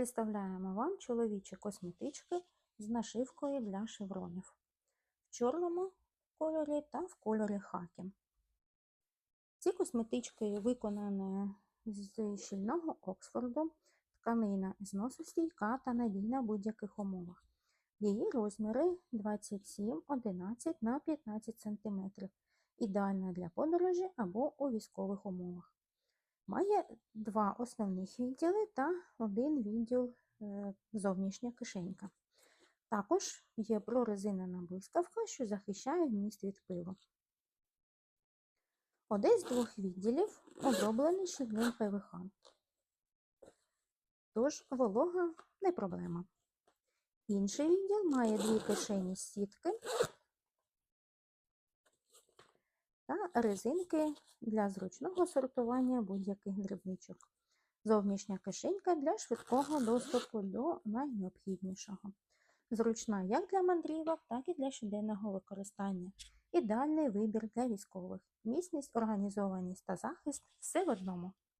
Представляємо вам чоловічі косметички з нашивкою для шевронів в чорному кольорі та в кольорі хакі. Ці косметички виконані з щільного Оксфорду, тканина зносостійка та надійна в будь-яких умовах. Її розміри 27, 11 на 15 см, ідеальна для подорожі або у військових умовах. Має два основних відділи та один відділ е, зовнішня кишенька. Також є прорезинена блискавка, що захищає вміст від пилу. Один з двох відділів оброблений щільним ПВХ. Тож волога не проблема. Інший відділ має дві кишені сітки та резинки для зручного сортування будь-яких дрібничок. Зовнішня кишенька для швидкого доступу до найнеобхіднішого. Зручна як для мандрівок, так і для щоденного використання. Ідеальний вибір для військових. Міцність, організованість та захист все в одному.